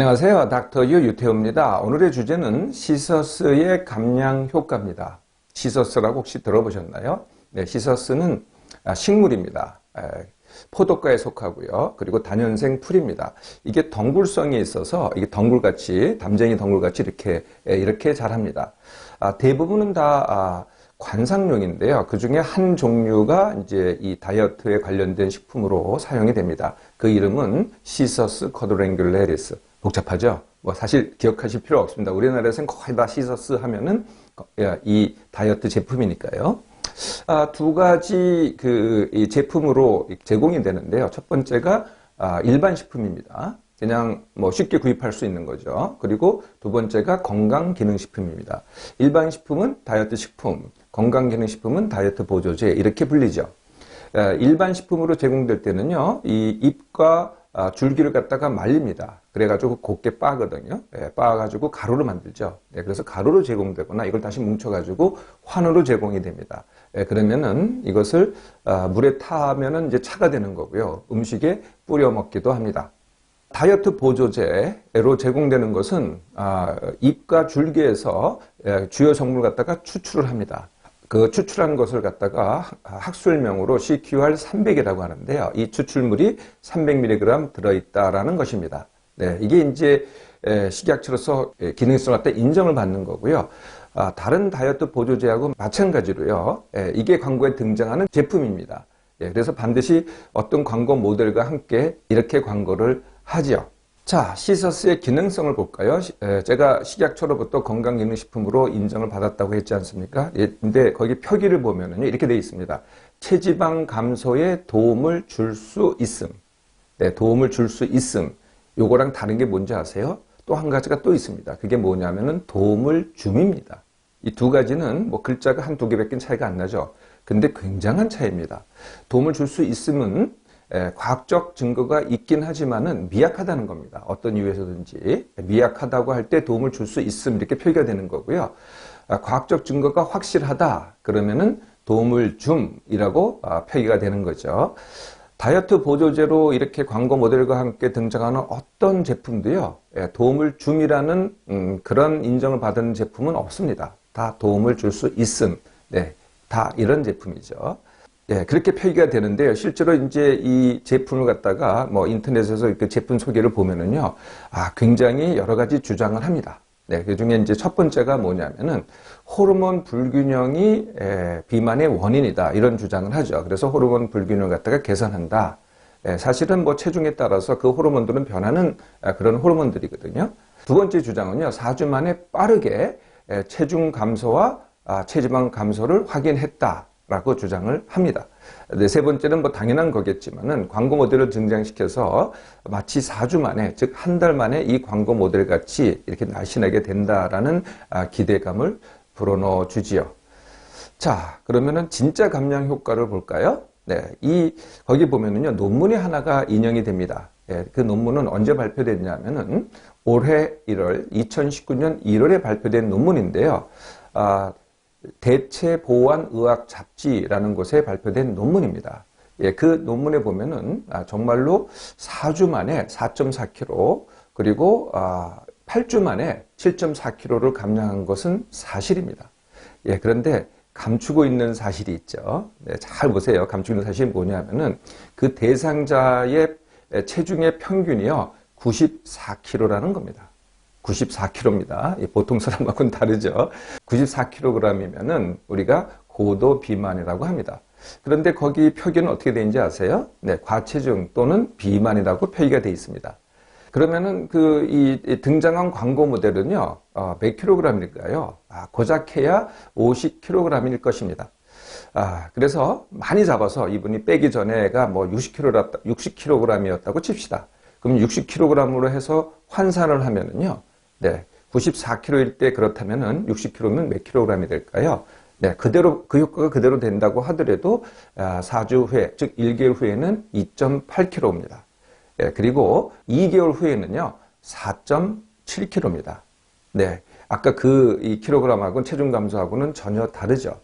안녕하세요. 닥터 유 유태우입니다. 오늘의 주제는 시서스의 감량 효과입니다. 시서스라고 혹시 들어보셨나요? 네, 시서스는 아, 식물입니다. 에, 포도과에 속하고요. 그리고 단연생 풀입니다. 이게 덩굴성이 있어서 이게 덩굴같이 담쟁이 덩굴같이 이렇게 에, 이렇게 자랍니다. 아, 대부분은 다 아, 관상용인데요. 그 중에 한 종류가 이제 이 다이어트에 관련된 식품으로 사용이 됩니다. 그 이름은 시서스 코드랭귤레리스. 복잡하죠? 뭐 사실 기억하실 필요 없습니다. 우리나라에서는 거의 다 시서스 하면은 이 다이어트 제품이니까요. 아, 두 가지 그 제품으로 제공이 되는데요. 첫 번째가 아, 일반 식품입니다. 그냥 뭐 쉽게 구입할 수 있는 거죠. 그리고 두 번째가 건강기능식품입니다. 일반 식품은 다이어트 식품, 건강기능식품은 다이어트 보조제 이렇게 불리죠. 아, 일반 식품으로 제공될 때는요, 이 잎과 아, 줄기를 갖다가 말립니다. 그래가지고 곱게 빻거든요. 예, 빻아가지고 가루로 만들죠. 예, 그래서 가루로 제공되거나 이걸 다시 뭉쳐가지고 환으로 제공이 됩니다. 예, 그러면은 이것을 아, 물에 타면은 이제 차가 되는 거고요. 음식에 뿌려 먹기도 합니다. 다이어트 보조제로 제공되는 것은 아, 잎과 줄기에서 예, 주요 성분을 갖다가 추출을 합니다. 그 추출한 것을 갖다가 학술명으로 CQR 300이라고 하는데요. 이 추출물이 300mg 들어있다라는 것입니다. 네, 이게 이제 식약처로서 기능성을 갖다 인정을 받는 거고요. 아, 다른 다이어트 보조제하고 마찬가지로요. 이게 광고에 등장하는 제품입니다. 예, 그래서 반드시 어떤 광고 모델과 함께 이렇게 광고를 하지요. 자, 시서스의 기능성을 볼까요? 제가 식약처로부터 건강기능식품으로 인정을 받았다고 했지 않습니까? 예, 근데 거기 표기를 보면은 이렇게 되어 있습니다. 체지방 감소에 도움을 줄 수 있음. 네, 도움을 줄 수 있음. 요거랑 다른 게 뭔지 아세요? 또 한 가지가 또 있습니다. 그게 뭐냐면은 도움을 줌입니다. 이 두 가지는 뭐 글자가 한 두 개밖에 차이가 안 나죠. 근데 굉장한 차이입니다. 도움을 줄 수 있음은 예, 과학적 증거가 있긴 하지만은 미약하다는 겁니다. 어떤 이유에서든지 미약하다고 할 때 도움을 줄 수 있음 이렇게 표기가 되는 거고요. 아, 과학적 증거가 확실하다 그러면은 도움을 줌이라고 아, 표기가 되는 거죠. 다이어트 보조제로 이렇게 광고 모델과 함께 등장하는 어떤 제품도요, 예, 도움을 줌이라는 음, 그런 인정을 받은 제품은 없습니다. 다 도움을 줄 수 있음, 네, 다 이런 제품이죠. 예, 그렇게 표기가 되는데요. 실제로 이제 이 제품을 갖다가 뭐 인터넷에서 그 제품 소개를 보면은요, 아, 굉장히 여러 가지 주장을 합니다. 네, 그 중에 이제 첫 번째가 뭐냐면은 호르몬 불균형이 에, 비만의 원인이다. 이런 주장을 하죠. 그래서 호르몬 불균형을 갖다가 개선한다. 예, 사실은 뭐 체중에 따라서 그 호르몬들은 변하는 아, 그런 호르몬들이거든요. 두 번째 주장은요, 4주 만에 빠르게 에, 체중 감소와 아, 체지방 감소를 확인했다. 라고 주장을 합니다. 네, 세 번째는 뭐 당연한 거겠지만은 광고 모델을 등장시켜서 마치 4주 만에, 즉 한 달 만에 이 광고 모델 같이 이렇게 날씬하게 된다라는 아, 기대감을 불어넣어 주지요. 자, 그러면은 진짜 감량 효과를 볼까요? 네, 이, 거기 보면은요, 논문이 하나가 인용이 됩니다. 예, 그 논문은 언제 발표됐냐면은 올해 1월, 2019년 1월에 발표된 논문인데요. 아, 대체 보완 의학 잡지라는 곳에 발표된 논문입니다. 예, 그 논문에 보면은 아, 정말로 4주 만에 4.4kg 그리고 아, 8주 만에 7.4kg를 감량한 것은 사실입니다. 예, 그런데 감추고 있는 사실이 있죠. 네, 잘 보세요. 감추고 있는 사실이 뭐냐면은 그 대상자의 체중의 평균이요 94kg라는 겁니다. 94kg입니다. 보통 사람하고는 다르죠. 94kg이면은 우리가 고도 비만이라고 합니다. 그런데 거기 표기는 어떻게 되는지 아세요? 네, 과체중 또는 비만이라고 표기가 되어 있습니다. 그러면은 그 이 등장한 광고 모델은요, 어, 몇 킬로그램일까요? 아, 고작해야 50킬로그램일 것입니다. 아, 그래서 많이 잡아서 이분이 빼기 전에가 뭐 60kg, 60kg이었다고 칩시다. 그럼 60kg으로 해서 환산을 하면은요, 네. 94kg일 때 그렇다면은 60kg면 몇 킬로그램이 될까요? 네, 그대로 그 효과가 그대로 된다고 하더라도 4주 아, 후에 즉 1개월 후에는 2.8kg입니다. 네, 그리고 2개월 후에는요 4.7kg입니다. 네, 아까 그이 킬로그램하고는 체중 감소하고는 전혀 다르죠.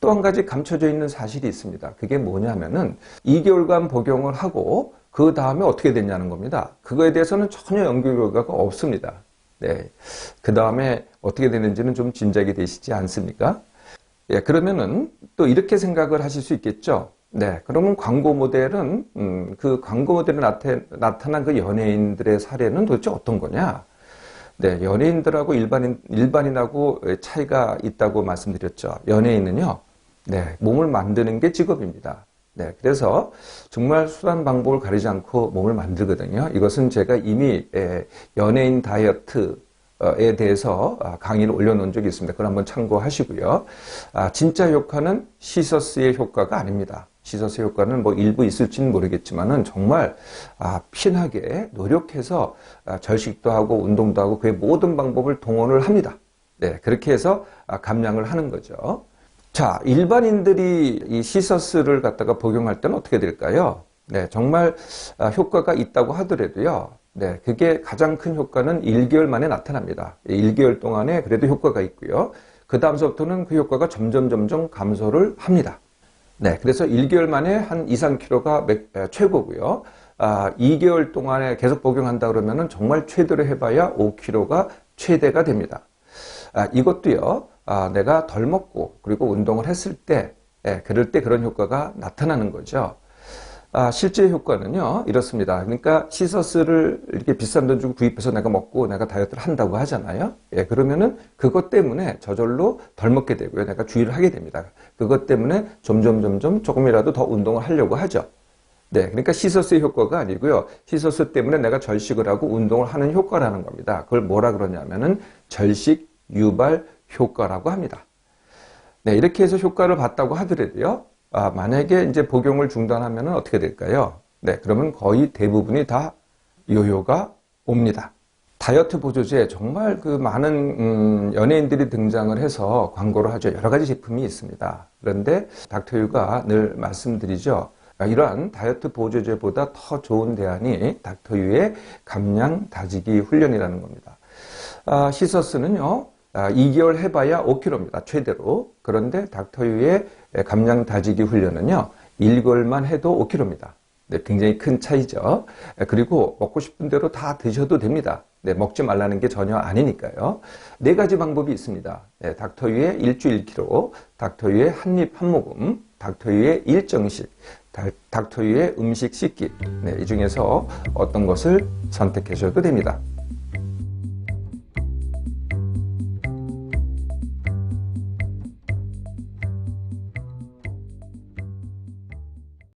또 한 가지 감춰져 있는 사실이 있습니다. 그게 뭐냐면은 2개월간 복용을 하고 그 다음에 어떻게 됐냐는 겁니다. 그거에 대해서는 전혀 연구 결과가 없습니다. 네. 그 다음에 어떻게 되는지는 좀 짐작이 되시지 않습니까? 예, 그러면은 또 이렇게 생각을 하실 수 있겠죠. 네, 그러면 광고 모델은 음, 그 광고 모델에 나타, 나타 난 그 연예인들의 사례는 도대체 어떤 거냐? 네, 연예인들하고 일반인 일반인하고 차이가 있다고 말씀드렸죠. 연예인은요, 네, 몸을 만드는 게 직업입니다. 네, 그래서 정말 수단 방법을 가리지 않고 몸을 만들거든요. 이것은 제가 이미 에, 연예인 다이어트에 대해서 아, 강의를 올려놓은 적이 있습니다. 그걸 한번 참고하시고요. 아, 진짜 효과는 시서스의 효과가 아닙니다. 시서스 효과는 뭐 일부 있을지는 모르겠지만은 정말 아, 피나게 노력해서 아, 절식도 하고 운동도 하고 그의 모든 방법을 동원을 합니다. 네, 그렇게 해서 아, 감량을 하는 거죠. 자, 일반인들이 이 시서스를 갖다가 복용할 때는 어떻게 될까요? 네, 정말 아, 효과가 있다고 하더라도요. 네, 그게 가장 큰 효과는 1개월 만에 나타납니다. 1개월 동안에 그래도 효과가 있고요. 그 다음서부터는 그 효과가 점점 점점 감소를 합니다. 네, 그래서 1개월 만에 한 2, 3kg가 맥, 에, 최고고요. 아, 2개월 동안에 계속 복용한다 그러면은 정말 최대로 해봐야 5kg가 최대가 됩니다. 아, 이것도요, 아, 내가 덜 먹고 그리고 운동을 했을 때, 예, 그럴 때 그런 효과가 나타나는 거죠. 아, 실제 효과는요, 이렇습니다. 그러니까 시서스를 이렇게 비싼 돈 주고 구입해서 내가 먹고 내가 다이어트를 한다고 하잖아요. 예, 그러면은 그것 때문에 저절로 덜 먹게 되고요. 내가 주의를 하게 됩니다. 그것 때문에 점점, 점점 조금이라도 더 운동을 하려고 하죠. 네, 그러니까 시서스의 효과가 아니고요. 시서스 때문에 내가 절식을 하고 운동을 하는 효과라는 겁니다. 그걸 뭐라 그러냐면은 절식 유발 효과라고 합니다. 네, 이렇게 해서 효과를 봤다고 하더라도요. 아, 만약에 이제 복용을 중단하면 어떻게 될까요? 네, 그러면 거의 대부분이 다 요요가 옵니다. 다이어트 보조제 정말 그 많은 음, 연예인들이 등장을 해서 광고를 하죠. 여러 가지 제품이 있습니다. 그런데 닥터유가 늘 말씀드리죠. 아, 이러한 다이어트 보조제보다 더 좋은 대안이 닥터유의 감량 다지기 훈련이라는 겁니다. 아, 시서스는요, 아, 2개월 해봐야 5kg입니다. 최대로. 그런데 닥터유의 감량 다지기 훈련은요, 1개월만 해도 5kg입니다. 네, 굉장히 큰 차이죠. 그리고 먹고 싶은 대로 다 드셔도 됩니다. 네, 먹지 말라는 게 전혀 아니니까요. 네 가지 방법이 있습니다. 네, 닥터유의 일주 1kg, 닥터유의 한입 한 모금, 닥터유의 일정식, 닥터유의 음식 씻기. 네, 이 중에서 어떤 것을 선택하셔도 됩니다.